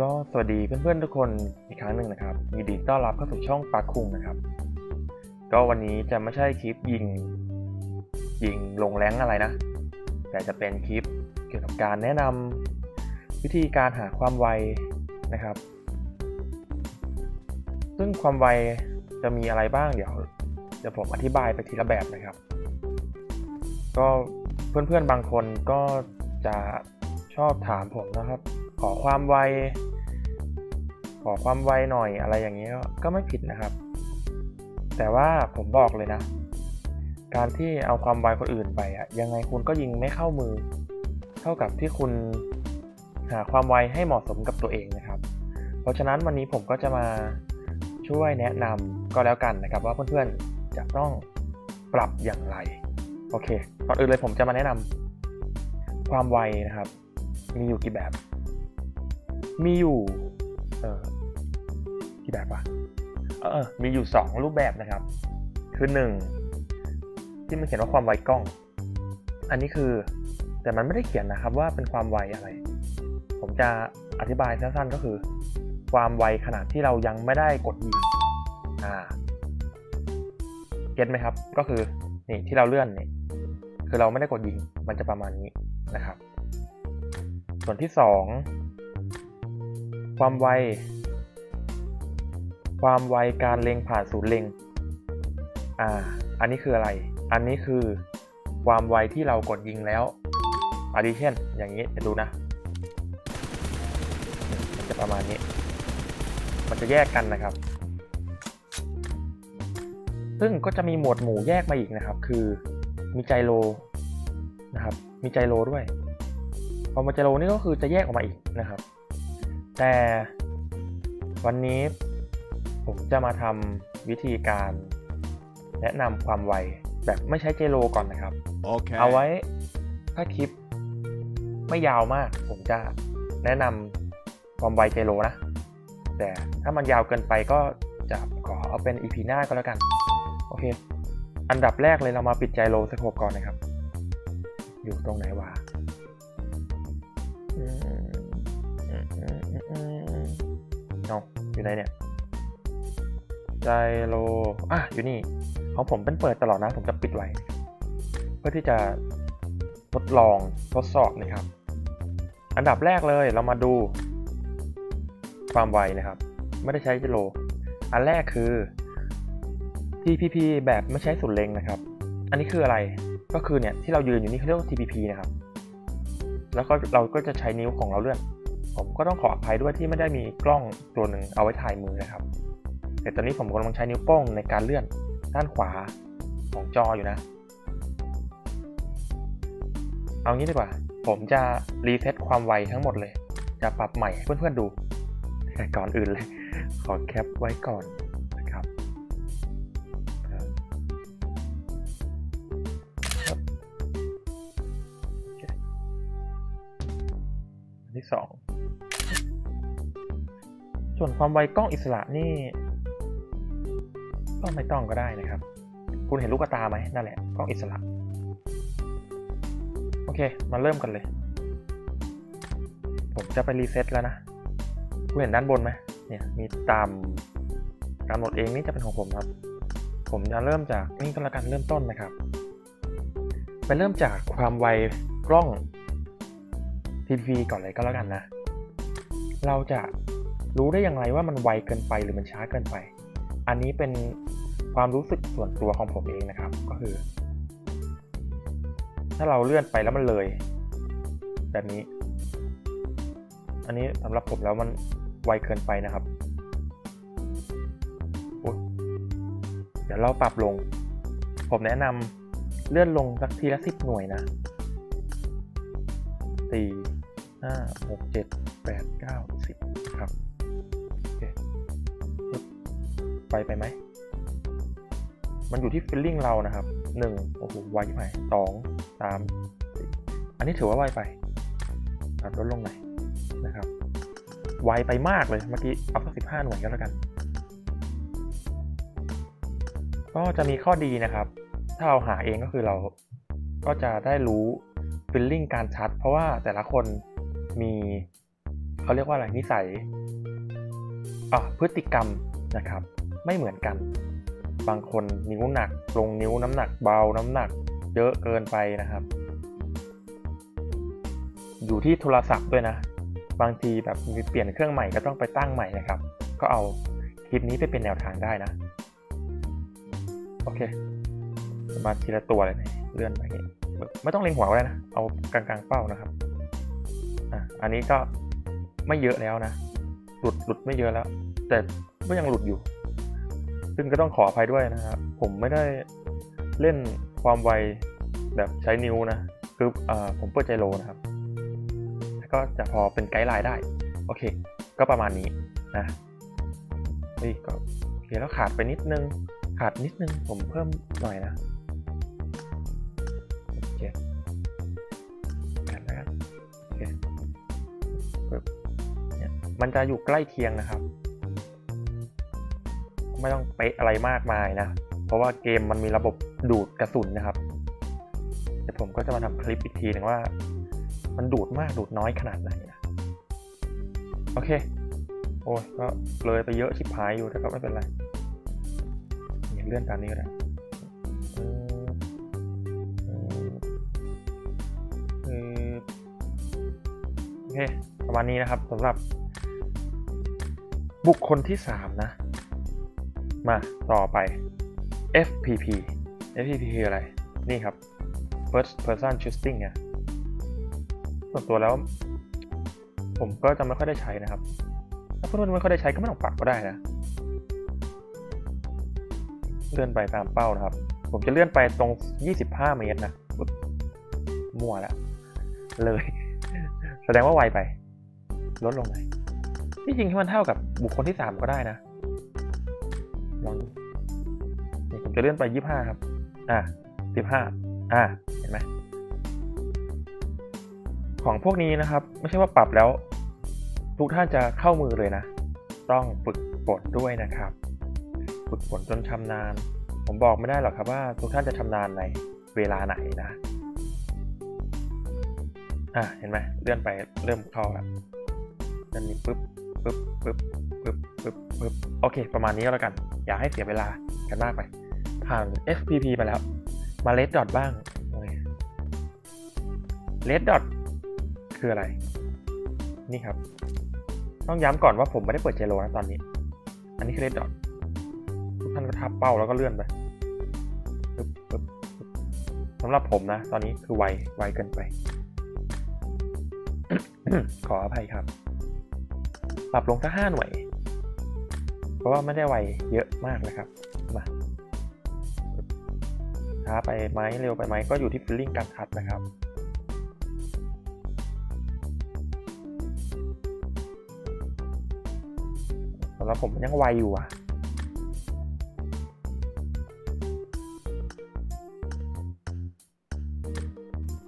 ก็สวัสดีเพื่อนๆทุกคนอีกครั้งหนึ่งนะครับยินดีต้อนรับเข้าสู่ช่องปาคุงนะครับ ก็วันนี้จะไม่ใช่คลิปยิง ยิงลงแรงอะไรนะ แต่จะเป็นคลิปเกี่ยวกับการแนะนำวิธีการหาความไวนะครับ ซึ่งความไวจะมีอะไรบ้างเดี๋ยวเดี๋ยวผมอธิบายไปทีละแบบนะครับ ก็เพื่อนๆบางคนก็จะชอบถามผมนะครับ ขอความไว ขอความไวหน่อยอะไรอย่างนี้ก็ไม่ผิดนะครับ แต่ว่าผมบอกเลยนะ การที่เอาความไวคนอื่นไปอะยังไงคุณก็ยิงไม่เข้ามือ เท่ากับที่คุณหาความไวให้เหมาะสมกับตัวเองนะครับ เพราะฉะนั้นวันนี้ผมก็จะมาช่วยแนะนำก็แล้วกันนะครับ ว่าเพื่อนๆจะต้องปรับอย่างไร โอเคก่อนอื่นเลยผมจะมาแนะนำความไวนะครับ มีอยู่กี่แบบ มีอยู่เออกี่แบบวะเออมีอยู่สองรูปแบบนะครับ คือหนึ่งที่มันเขียนว่าความไวกล้อง อันนี้คือแต่มันไม่ได้เขียนนะครับว่าเป็นความไวอะไร ผมจะอธิบายสั้นๆก็คือ ความไวขนาดที่เรายังไม่ได้กดยิงอ่าเก็ตไหมครับ ก็คือนี่ที่เราเลื่อนนี่คือเราไม่ได้กดยิงมันจะประมาณนี้นะครับ ส่วนที่สอง ความไว ความไวการเล็งผ่านศูนย์เล็ง อ่า อันนี้คืออะไร อันนี้คือความไวที่เรากดยิงแล้วอาทิเช่น อย่างนี้จะดูนะ มันจะประมาณนี้ มันจะแยกกันนะครับ ซึ่งก็จะมีหมวดหมู่แยกมาอีกนะครับ คือมีไจโรนะครับ มีไจโรด้วย พอมาไจโรนี่ก็คือจะแยกออกมาอีกนะครับ แต่วันนี้ผมจะมาทำวิธีการแนะนำความไวแบบไม่ใช้เจโรก่อนนะครับ Okay. เอาไว้ถ้าคลิปไม่ยาวมาก ผมจะแนะนำความไวเจโรนะ แต่ถ้ามันยาวเกินไปก็จะขอเอาเป็น EP หน้าก็แล้วกัน โอเค อันดับแรกเลยเรามาปิดไจโรสโคปก่อนนะครับ อยู่ตรงไหนวะ เอาอยู่ไหนเนี่ยไจโรอะอยู่นี่ของผมเป็นเปิดตลอดนะ ผมจะปิดไว้ เพื่อที่จะทดลองทดสอบนะครับ อันดับแรกเลยเรามาดู ความไวนะครับ ไม่ได้ใช้กิโล อันแรกคือ TPP แบบไม่ใช้สุดเล็งนะครับ อันนี้คืออะไรก็คือเนี่ยที่เรายืนอยู่นี่เขาเรียกว่า TPP นะครับ แล้วก็เราก็จะใช้นิ้วของเราเลื่อน ผมก็ต้องขออภัยด้วยที่ไม่ได้มีกล้องตัวหนึ่งเอาไว้ถ่ายมือนะครับ แต่ตอนนี้ผมกำลังใช้นิ้วโป้งในการเลื่อนด้านขวาของจออยู่นะ เอางี้ดีกว่า ผมจะรีเซ็ตความไวทั้งหมดเลย จะปรับใหม่เพื่อนๆดู แต่ก่อนอื่นเลย ขอแคปไว้ก่อนนะครับอันที่สอง ส่วนความไวกล้องอิสระนี่ ก็ไม่ต้องก็ได้นะครับ คุณเห็นลูกตาไหมนั่นแหละกล้องอิสระ โอเค มาเริ่มกันเลย ผมจะไปรีเซ็ตแล้วนะ คุณเห็นด้านบนไหมเนี่ยมีตามการหมดเองนี่จะเป็นของผมครับ ผมจะเริ่มจากนี่ก็แล้วกันเริ่มต้นนะครับ ไปเริ่มจากความไวกล้อง TPP ก่อนเลยก็แล้วกันนะ เราจะ รู้ได้อย่างไรว่ามันไวเกินไปหรือมันช้าเกินไป อันนี้เป็นความรู้สึกส่วนตัวของผมเองนะครับ ก็คือ ถ้าเราเลื่อนไปแล้วมันเลย แบบนี้ อันนี้สำหรับผมแล้วมันไวเกินไปนะครับเดี๋ยวเราปรับลง ผมแนะนำเลื่อนลงสักทีละสิบหน่วยนะสี่ห้าหกเจ็ดแปดเก้าสิบ ไปไปไหม มันอยู่ที่ฟีลลิ่งเรานะครับหนึ่งโอ้โหไวไปสองสามอันนี้ถือว่าไวไปตัดลดลงหน่อยนะครับ ไวไปมากเลยเมื่อกี้เอาสักสิบห้าหน่วยก็แล้วกัน ก็จะมีข้อดีนะครับ ถ้าเราหาเองก็คือเราก็จะได้รู้ฟีลลิ่งการชัด เพราะว่าแต่ละคนมีเขาเรียกว่าอะไรนิสัยอะพฤติกรรมนะครับ ไม่เหมือนกัน บางคนนิ้วหนัก ลงนิ้วน้ำหนักเบาน้ำหนัก เยอะเกินไปนะครับ อยู่ที่โทรศัพท์ด้วยนะ บางทีแบบมีเปลี่ยนเครื่องใหม่ก็ต้องไปตั้งใหม่นะครับ ก็เอาคลิปนี้ไปเป็นแนวทางได้นะ โอเค มาทีละตัวเลยนะเลื่อนไปไม่ต้องเล็งหัวก็ได้นะ เอากลางๆเป้านะครับอะอันนี้ก็ไม่เยอะแล้วนะ หลุดหลุดไม่เยอะแล้ว แต่ก็ยังหลุดอยู่ ซึ่งก็ต้องขออภัยด้วยนะครับผมไม่ได้เล่นความไวแบบใช้นิ้วนะคืออผมเปิดใจโลนะครับก็จะพอเป็นไกด์ไลน์ได้ โอเค ก็ประมาณนี้นะเฮ้ยก็โอเคแล้วขาดไปนิดนึง ขาดนิดนึงผมเพิ่มหน่อยนะโอเคกันแล้วกันโอเคปึ๊บเนี่ยมันจะอยู่ใกล้เคียงนะครับ ไม่ต้องเป๊ะอะไรมากมายนะ เพราะว่าเกมมันมีระบบดูดกระสุนนะครับเดี๋ยวผมก็จะมาทำคลิปอีกทีหนึ่งว่า มันดูดมากดูดน้อยขนาดไหนนะโอเค โอ้ยก็เลยไปเยอะชิบหายอยู่แต่ก็ไม่เป็นไรเนี่ยเลื่อนตามนี้ก็ได้อืมอืมอืมโอเคประมาณนี้นะครับสำหรับบุคคลที่สามนะ มาต่อไป FPP FPP คืออะไร นี่ครับ first person shooting เนี่ยส่วนตัวแล้ว ผมก็จะไม่ค่อยได้ใช้นะครับ ถ้าเพื่อนๆไม่ค่อยได้ใช้ก็ไม่ต้องปักก็ได้นะ เลื่อนไปตามเป้านะครับ ผมจะเลื่อนไปตรง 25 เมตรนะมั่วแล้วเลย แสดงว่าไวไป ลดลงหน่อยที่จริงที่มันเท่ากับบุคคลที่ 3 ก็ได้นะ ลองดูนี่ผมจะเลื่อนไป25ครับ อะ15อะเห็นไหมของพวกนี้นะครับ ไม่ใช่ว่าปรับแล้ว ทุกท่านจะเข้ามือเลยนะ ต้องฝึกฝนด้วยนะครับ ฝึกฝนจนชำนาญ ผมบอกไม่ได้หรอกครับว่า ทุกท่านจะชำนาญในเวลาไหนนะอะเห็นไหมเลื่อนไปเริ่มเข้าแล้วเลื่อนนี้ปึ๊บ ปึ๊บปึ๊บปึ๊บปึ๊บปึ๊บโอเค ประมาณนี้ก็แล้วกัน อย่าให้เสียเวลากันมากไป ผ่าน FPP ไปแล้ว มา Red Dot บ้างเค Red Dot คืออะไร นี่ครับ ต้องย้ำก่อนว่าผมไม่ได้เปิดเจโรนะตอนนี้ อันนี้คือ Red Dot ทุกท่านก็ทับเป้าแล้วก็เลื่อนไปปปปสำหรับผมนะ ตอนนี้คือไวไวเกินไป ขออภัยครับ ปรับลงสักห้าหน่วย เพราะว่าไม่ได้ไวเยอะมากนะครับมาช้าไปไหมเร็วไปไหมก็อยู่ที่ฟีลลิ่งการทัดนะครับสำหรับผมยังไวอยู่อะ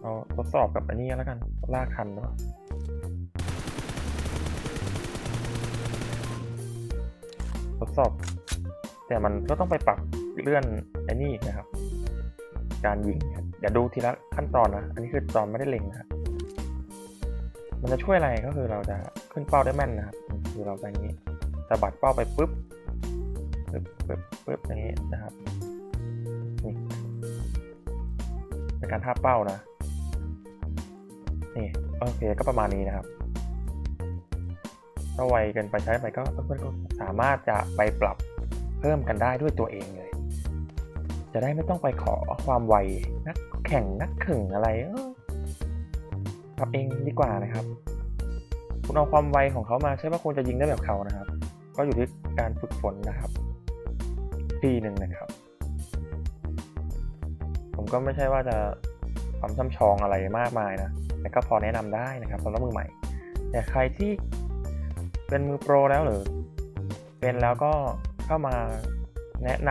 เอาทดสอบกับอันนี้แล้วกันลากคันเนาะ ดสอบ แต่มันก็ต้องไปปรับเลื่อนไอ้นี่นะครับ การยิงเดี๋ยวดูทีละขั้นตอนนะ อันนี้คือตอนไม่ได้เล็งนะครับมันจะช่วยอะไรก็คือเราจะขึ้นเป้าได้แม่นนะครับ คือเราแบบนี้สะบัดเป้าไปปุ๊บปึ๊บปึ๊บปึ๊บอย่างนี้นะครับนี่เป็นการท่าเป้านะนี่โอเคก็ประมาณนี้นะครับ ถ้าไวเกินไปใช้ไปก็เพื่อนๆก็สามารถจะไปปรับเพิ่มกันได้ด้วยตัวเองเลย จะได้ไม่ต้องไปขอความไวนักแข่งนักข่งอะไรเออปรับเองดีกว่านะครับ คุณเอาความไวของเขามาใช่ว่าคุณจะยิงได้แบบเขานะครับ ก็อยู่ที่การฝึกฝนนะครับทีหนึ่งนะครับ ผมก็ไม่ใช่ว่าจะความช่ำชองอะไรมากมายนะแต่ก็พอแนะนำได้นะครับสำหรับมือใหม่แต่ใครที่ เป็นมือโปรแล้วหรือ เป็นแล้วก็เข้ามาแนะน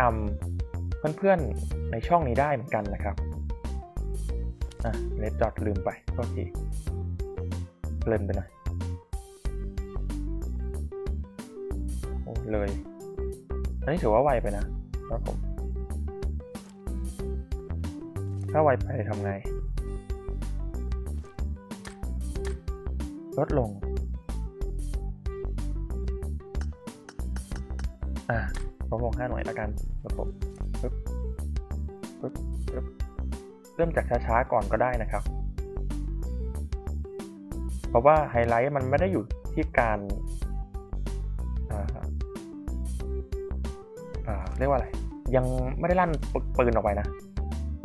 ำเพื่อนๆในช่องนี้ได้เหมือนกันนะครับ อะเลดดอทลืมไปโทษทีเลินไปหน่อยโอ้เลย อันนี้ถือว่าไวไปนะครับผม ถ้าไวไปทำไง ลดลง อ่าผมลงห้าหน่วยแล้วกันระบบปึ๊บปึ๊บปึ๊บเริ่มจากช้าๆก่อนก็ได้นะครับ เพราะว่าไฮไลท์มันไม่ได้อยู่ที่การอ่าอ่าเรียกว่าอะไร ยังไม่ได้ลั่นปืนออกไปนะ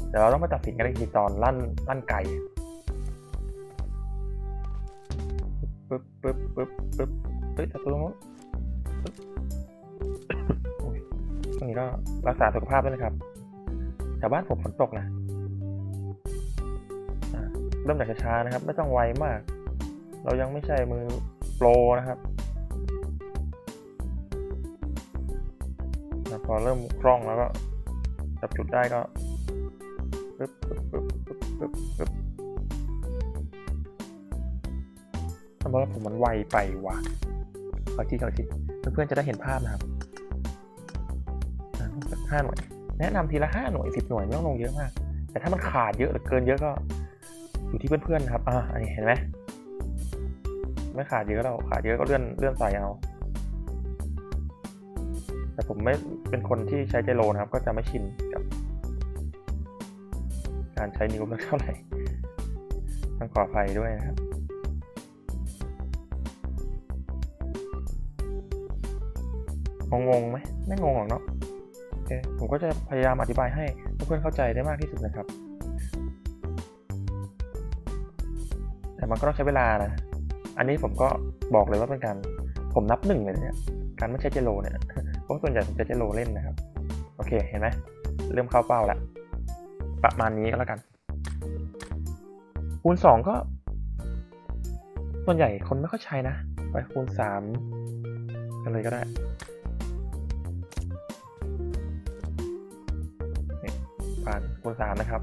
เดี๋ยวเราต้องมาตัดสินกันอีกทีตอนลั่นลั่นไกลปึ๊บปึ๊บปึ๊บปึ๊บเฮ้ยต่ตัวนู้นปึ๊บ ช่วงนี้ก็รักษาสุขภาพด้วยนะครับแถวบ้านผมฝนตกนะเริ่มจากช้าๆนะครับ ไม่ต้องไวมาก เรายังไม่ใช่มือโปรนะครับพอเริ่มคล่องแล้วก็จับจุดได้ก็ปึ๊บปึ๊บปึ๊บปึ๊บปึ๊บปึ๊บทำไมผมมันไวไปวะขอทีขอทีเพื่อนๆจะได้เห็นภาพนะครับ ห้าหน่วย แนะนำทีละห้าหน่วยสิบหน่วยไม่ต้องลงเยอะมาก แต่ถ้ามันขาดเยอะหรือเกินเยอะก็อยู่ที่เพื่อนๆนะครับอ่าอันนี้เห็นไหมไม่ขาดเยอะเราขาดเยอะก็เลื่อนเลื่อนใส่เอา แต่ผมไม่เป็นคนที่ใช้เจโรนะครับ ก็จะไม่ชินกับ การใช้นิ้วเท่าไหร่ต้องขออภัยด้วยนะครับงงๆไหมไม่งงหรอกเนาะ เคผมก็จะพยายามอธิบายให้เพื่อนๆเข้าใจได้มากที่สุดนะครับ แต่มันก็ต้องใช้เวลานะ อันนี้ผมก็บอกเลยว่าเป็นการผมนับหนึ่งเลยเนี่ย การไม่ใช้เจโรเนี่ยเพราะส่วนใหญ่ผมจะเจโรเล่นนะครับ โอเค เห็นไหม เริ่มเข้าเป้าแล้ว ประมาณนี้ก็แล้วกัน คูณสองก็ ส่วนใหญ่คนไม่ค่อยใช้นะ ไปคูณสามกันเลยก็ได้ สามนะครับ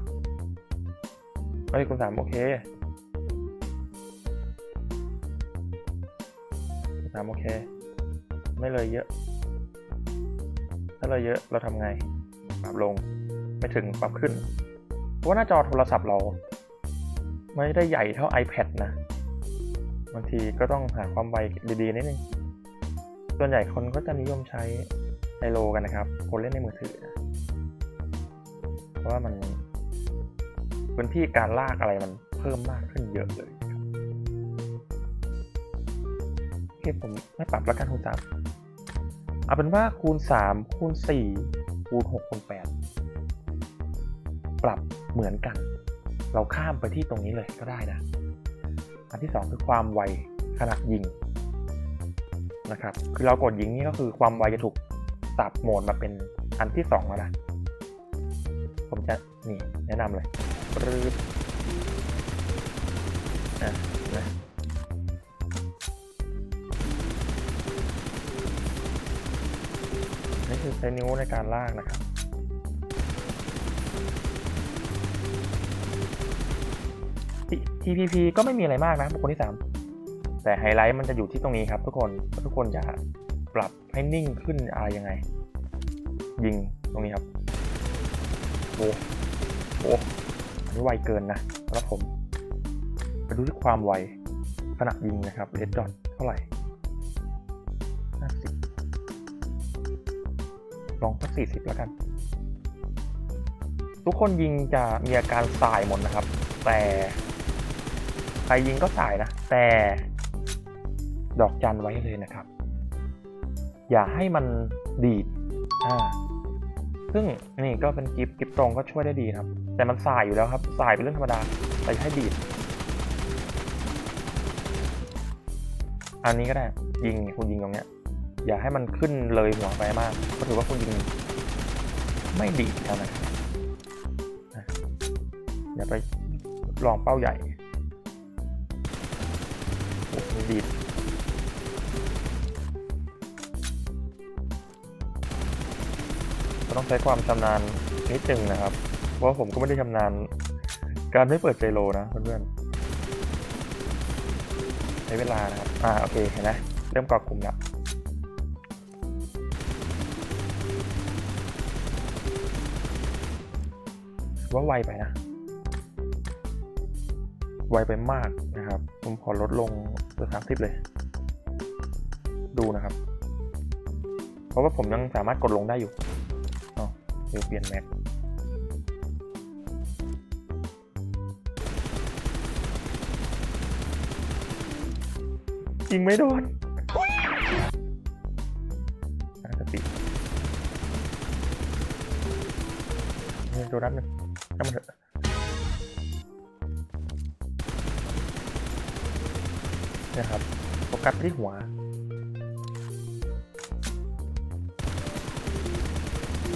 เอ้ยคูณสามโอเคสามโอเค ไม่เลยเยอะ ถ้าเลยเยอะเราทำไง ปรับลง ไม่ถึงปรับขึ้น เพราะว่าหน้าจอโทรศัพท์เรา ไม่ได้ใหญ่เท่า iPad นะ บางทีก็ต้องหาความไวดีๆนิดนึง ส่วนใหญ่คนก็จะนิยมใช้ไอโลกันนะครับ คนเล่นในมือถือ ว่ามันพื้นที่การลากอะไรมันเพิ่มมากขึ้นเยอะเลยโอเคผมไม่ปรับแล้วกันคูณสามเอาเป็นว่าคูณสามคูณสี่คูณหกคูณแปดปรับเหมือนกัน เราข้ามไปที่ตรงนี้เลยก็ได้นะ อันที่สองคือความไวขณะยิงนะครับ คือเรากดยิงนี่ก็คือความไวจะถูกสับโหมดมาเป็นอันที่สองแล้วนะ นี่แนะนำเลยปรื๊ดอะนไหมนี่คือใช้นิ้วในการลากนะครับ TPP ก็ไม่มีอะไรมากนะบุคคลที่ 3 แต่ไฮไลท์มันจะอยู่ที่ตรงนี้ครับ ทุกคนทุกคนจะปรับให้นิ่งขึ้นอะไรยังไง ยิงตรงนี้ครับโอ้ โหอันนี้ไวเกินนะสำหรับผมไปดูที่ความไวขณะยิงนะครับเลดดอทเท่าไหร่50ลองสักสี่สิบแล้วกัน ทุกคนยิงจะมีอาการสายหมดนะครับ แต่ ใครยิงก็สายนะ แต่ ดอกจันไว้เลยนะครับ อย่าให้มันดีดอ่าซึ่งนี่ก็เป็นกิฟกิฟตรงก็ช่วยได้ดีครับ แต่มันสายอยู่แล้วครับสายเป็นเรื่องธรรมดาแต่อย่าให้ดีดอันนี้ก็ได้ยิงคุณยิงตรงเนี้ย อย่าให้มันขึ้นเลยหัวไปมากก็ถือว่าคุณยิงไม่ดีแล้วนะอย่าไปลองเป้าใหญ่โอ้โหดีดต้องใช้ความชำนาญนิดนึงนะครับ เพราะผมก็ไม่ได้ชำนาญการไม่เปิดเจโลนะเพื่อนๆใช้เวลานะครับ อ่าโอเคเห็นไหมเริ่มกรอกกลุ่มแล้วว่าไวไปนะ ไวไปมากนะครับ ผมขอลดลงเหลือสามสิบเลย ดูนะครับ เพราะว่าผมยังสามารถกดลงได้อยู่อ๋อเดี๋ยวเปลี่ยนแม็ก ยิงไม่โดนสติโดนนัดหนึ่งนั่นมันเถอะนี่ยครับโฟกัสที่หัว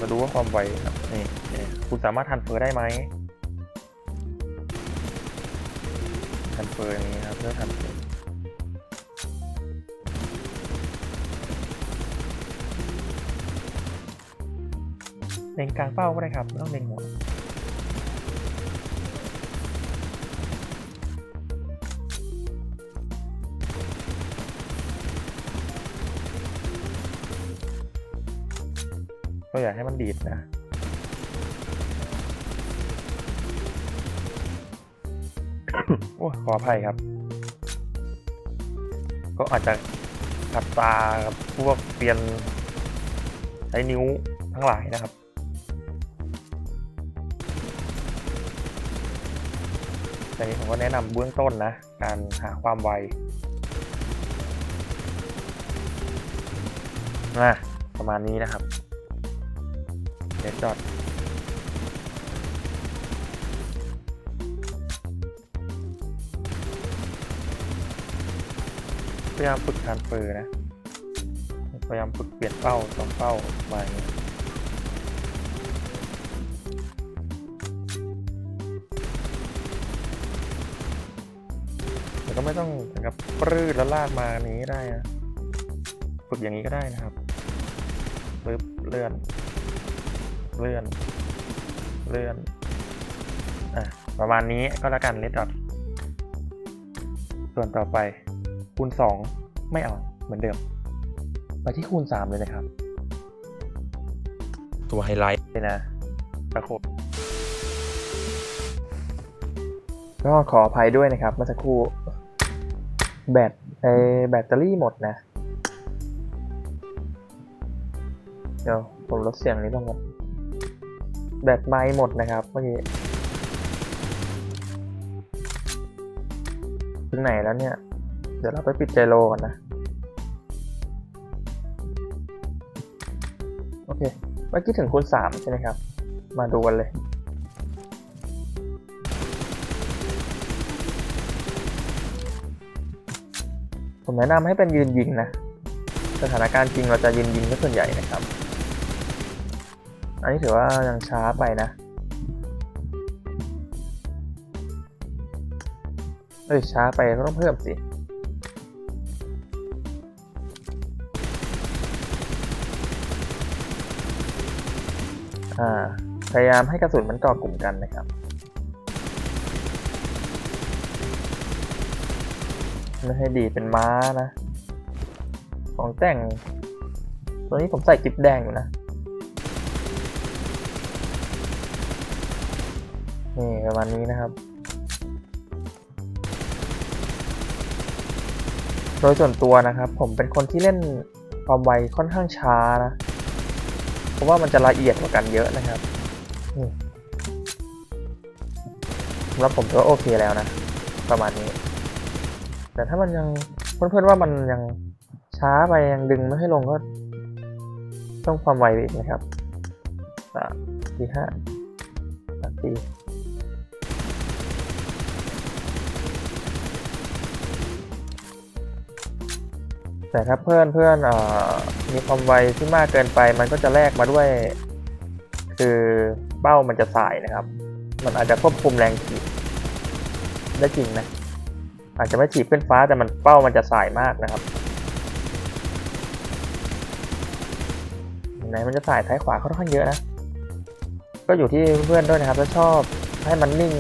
มาดูว่าความไวครับนี่นี่คุณสามารถทันเฟอร์ได้ไหมทันเฟอร์อย่างนี้ครับเพื่อทันเฟอร์ เล็งกลางเป้าก็ได้ครับไม่ต้องเล็งหัวก็อยากให้มันดีดนะโอ้ขออภัยครับ ก็อาจจะขัดตากับพวกเปลี่ยนใช้นิ้วทั้งหลายนะครับ แต่นี้ผมก็แนะนำเบื้องต้นนะ การหาความไวนะประมาณนี้นะครับเดี๋ยวจอดพยายามฝึกทรานสเฟอร์นะ พยายามฝึกเปลี่ยนเป้าสองเป้ามาอย่างเไม่ต้องถึงกับปรื้ดแล้วลากมาอย่างนี้ได้นะฝึกอย่างนี้ก็ได้นะครับปึ๊บเลื่อน เลื่อน เลื่อน อะ ประมาณนี้ก็แล้วกันเลดดอทส่วนต่อไป คูณ 2 ไม่เอาเหมือนเดิม ไปที่คูณ 3 เลยนะครับ ตัวไฮไลท์เลยนะประคบก็ขออภัยด้วยนะครับเมื่อสักครู่ แบตไอแบตเตอรี่หมดนะ เดี๋ยวผมลดเสียงนี้ลงก่อนแบตไม้หมดนะครับเมื่อกี้ถึงไหนแล้วเนี่ย เดี๋ยวเราไปปิดไจโรก่อนนะ โอเค เมื่อกี้ถึงคูณสามใช่ไหมครับ มาดูกันเลย ผมแนะนำให้เป็นยืนยิงนะ สถานการณ์จริงเราจะยืนยิงก็ส่วนใหญ่นะครับ อันนี้ถือว่ายังช้าไปนะ เอ้ยช้าไปก็ต้องเพิ่มสิพยายามให้กระสุนมันเกาะกลุ่มกันนะครับ ไม่ให้ดีเป็นม้านะ ของแต่ง ตัวนี้ผมใส่กิ๊บแดงอยู่นะ นี่ประมาณนี้นะครับ โดยส่วนตัวนะครับ ผมเป็นคนที่เล่นความไวค่อนข้างช้านะ เพราะว่ามันจะละเอียดกว่ากันเยอะนะครับสำหรับผมถือว่าโอเคแล้วนะ ประมาณนี้ แต่ถ้ามันยังเพื่อนๆว่ามันยังช้าไปยังดึงไม่ให้ลงก็ต้องความไวอีกนะครับสามสี่ห้าสามสี่แต่ถ้าเพื่อนเพื่อนอมีความไวที่มากเกินไป มันก็จะแลกมาด้วย คือเป้ามันจะสายนะครับ มันอาจจะควบคุมแรงถีบได้จริงนะ อาจจะไม่ถีบขึ้นฟ้าแต่มันเป้ามันจะสายมากนะครับเห็นไหนมันจะสายท้ายขวาค่อนข้างเยอะนะ ก็อยู่ที่เพื่อนด้วยนะครับถ้าชอบให้มันนิ่ง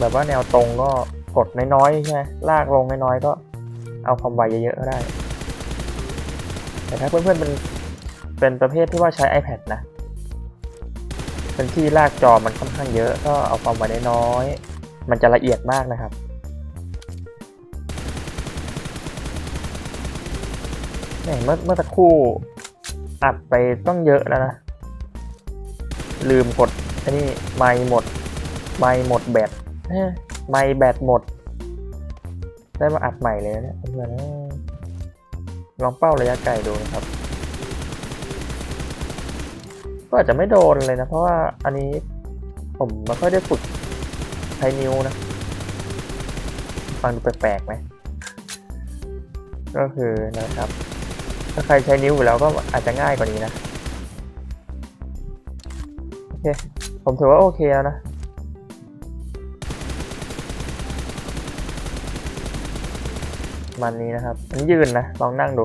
แบบว่าแนวตรงก็กดน้อยๆใช่ไหมลากลงน้อยๆก็เอาความไวเยอะๆก็ได้ แต่ถ้าเพื่อนๆเป็นเป็นประเภทที่ว่าใช้ iPad นะ เป็นที่ลากจอมันค่อนข้างเยอะ ก็เอาความไวน้อยๆมันจะละเอียดมากนะครับ เนี่ยเมื่อเมื่อสักครู่อัดไปต้องเยอะแล้วนะ ลืมกดอันนี้ไม่หมด ไม่หมดแบตเอ้ยไม่แบตหมด ได้มาอัดใหม่เลยนะเนี่ยเพื่อนลองเป้าระยะไกลดูนะครับ ก็อาจจะไม่โดนเลยนะ เพราะว่าอันนี้ผมไม่ค่อยได้ฝึกใช้นิ้วนะ ฟังดูแปลกๆไหมก็คือนะครับ ถ้าใครใช้นิ้วอยู่แล้วก็อาจจะง่ายกว่านี้นะ โอเค ผมถือว่าโอเคแล้วนะมันนี้นะครับมันยืนนะ ลองนั่งดู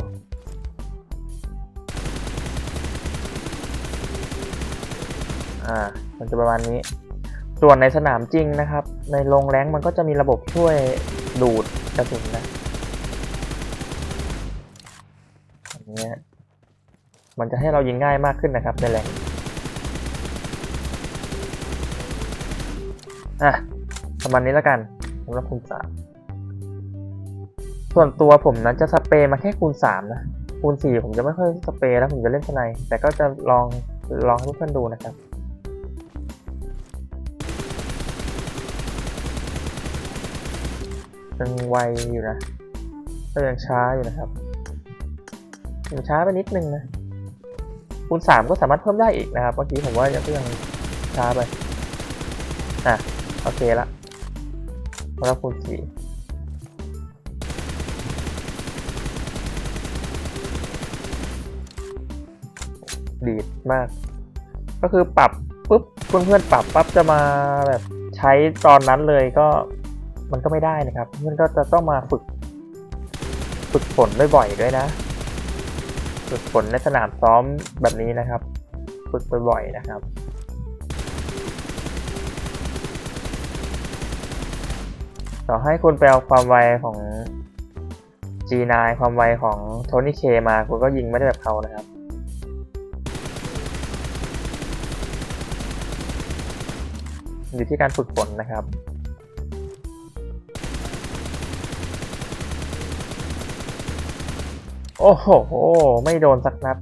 อ่า มันจะประมาณนี้ ส่วนในสนามจริงนะครับ ในโรงแรงมันก็จะมีระบบช่วยดูดกระสุนนะอย่างเงี้ย มันจะให้เรายิงง่ายมากขึ้นนะครับในแรงอะประมาณนี้แล้วกันสำหรับคูณสามส่วนตัวผมนะจะสเปรย์มาแค่คูณสามนะคูณสี่ผมจะไม่ค่อยสเปรย์แล้วผมจะเล่นสไนด์แต่ก็จะลองลองให้ทุกท่านดูนะครับยังไวอยู่นะก็ยังช้าอยู่นะครับยังช้าไปนิดนึงนะ คูณสามก็สามารถเพิ่มได้อีกนะครับ เมื่อกี้ผมว่ายังก็ยังช้าไป อะ โอเคละแล้วคูณสี่ดีดมาก ก็คือปรับปุ๊บเพื่อนๆปรับปั๊บจะมาแบบใช้ตอนนั้นเลยก็มันก็ไม่ได้นะครับ เพื่อนก็จะต้องมาฝึก ฝึกฝนบ่อยๆด้วยนะ ฝึกฝนในสนามซ้อมแบบนี้นะครับ ฝึกบ่อยๆนะครับต่อให้คุณไปเอาความไวของ G9 ความไวของโทนี่เคมาคุณก็ยิงไม่ได้แบบเขานะครับอยู่ที่การฝึกฝนนะครับ โอ้โห ไม่โดนสักนัด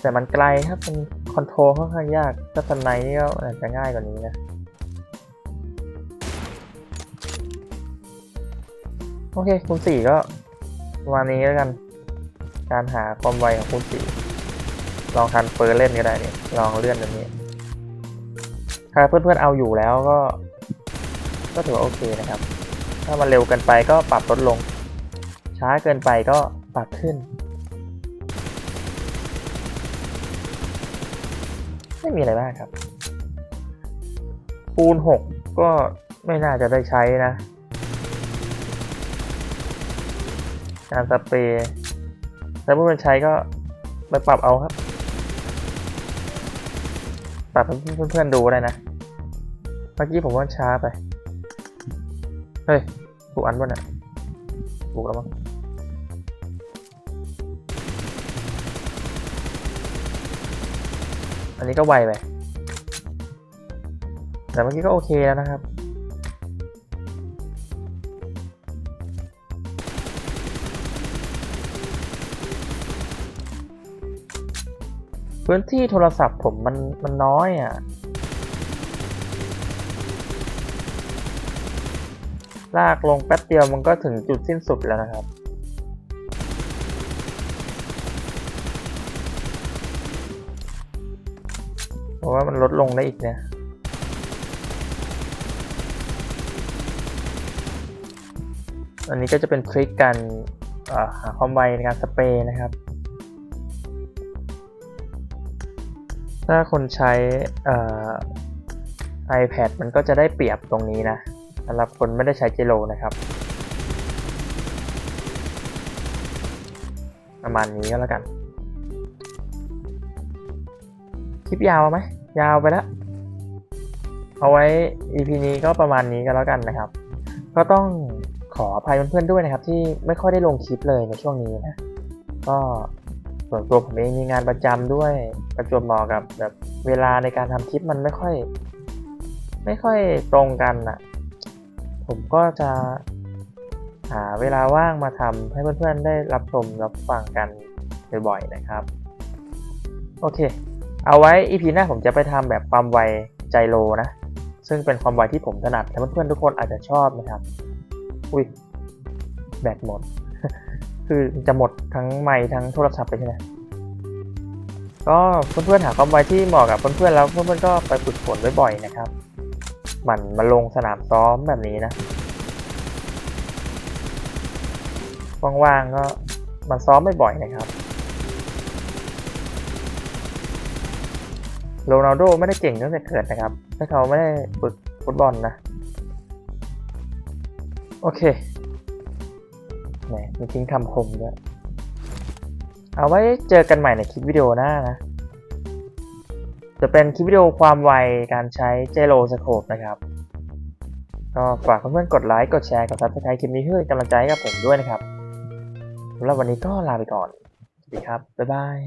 แต่มันไกลครับมันคอนโทรลค่อนข้างยาก ถ้าสไนนี่ก็อาจจะง่ายกว่านี้นะ โอเคคูณสี่ก็ประมาณนี้แล้วกัน การหาความไวของคูณสี่ลองทันเฟอร์เล่นก็ได้นี่ลองเลื่อนแบบนี้ ถ้าเพื่อนๆเอาอยู่แล้วก็ ก็ถือว่าโอเคนะครับ ถ้ามันเร็วเกินไปก็ปรับลดลง ช้าเกินไปก็ปรับขึ้น ไม่มีอะไรมากครับคูณหกก็ไม่น่าจะได้ใช้นะ การสเปรย์ถ้าเพื่อนๆใช้ก็ไปปรับเอาครับ ปรับให้เพื่อนๆดูได้นะ เมื่อกี้ผมว่าช้าไป เฮ้ยถูกอันป่ะเนี่ยถูกแล้วมั้งอันนี้ก็ไวไปแต่เมื่อกี้ก็โอเคแล้วนะครับ พื้นที่โทรศัพท์ผมมันมันน้อยอะ ลากลงแป๊บเดียวมันก็ถึงจุดสิ้นสุดแล้วนะครับ เพราะว่ามันลดลงได้อีกเนี่ยอันนี้ก็จะเป็นทริคการหาความไวในการสเปรย์นะครับ ถ้าคนใช้เอ่อ iPad มันก็จะได้เปรียบตรงนี้นะ สำหรับคนไม่ได้ใช้เจโลนะครับ ประมาณนี้ก็แล้วกัน คลิปยาวไหมยาวไปแล้ว เอาไว้ EP นี้ก็ประมาณนี้ก็แล้วกันนะครับ ก็ต้องขออภัยเพื่อนๆด้วยนะครับ ที่ไม่ค่อยได้ลงคลิปเลยในช่วงนี้นะ ก็ส่วนตัวผมเองมีงานประจำด้วยประจวบเหมาะกับแบบเวลาในการทำคลิปมันไม่ค่อย ไม่ค่อยตรงกันอะ ผมก็จะหาเวลาว่างมาทำให้เพื่อนๆได้รับชมรับฟังกันบ่อยๆนะครับ โอเค เอาไว้ EP หน้าผมจะไปทำแบบความไวใจโลนะ ซึ่งเป็นความไวที่ผมถนัดและเพื่อนๆทุกคนอาจจะชอบนะครับ อุ้ยแบตหมด คือจะหมดทั้งไมค์ทั้งโทรศัพท์ไปใช่ไหมก็เพื่อนๆหาความไวที่เหมาะกับเพื่อนๆแล้วเพื่อนๆก็ไปฝึกฝนบ่อยๆนะครับ หมันมาลงสนามซ้อมแบบนี้นะว่างๆก็มาซ้อมบ่อยๆนะครับโรนัลโดไม่ได้เก่งตั้งแต่เกิดนะครับ ถ้าเขาไม่ได้ฝึกฟุตบอลนะ โอเคแหมมีทิ้งคำคมด้วย เอาไว้เจอกันใหม่ในคลิปวิดีโอหน้านะ จะเป็นคลิปวิดีโอความไวการใช้เจโ o สโคปนะครับ ก็ฝากเพื่อนๆกดไลค์กดแชร์กดซับสไครต์คลิปนี้เพื่อเป็นกำลังใจให้กับผมด้วยนะครับสำหรับวันนี้ก็ลาไปก่อน สวัสดีครับ บ๊ายบาย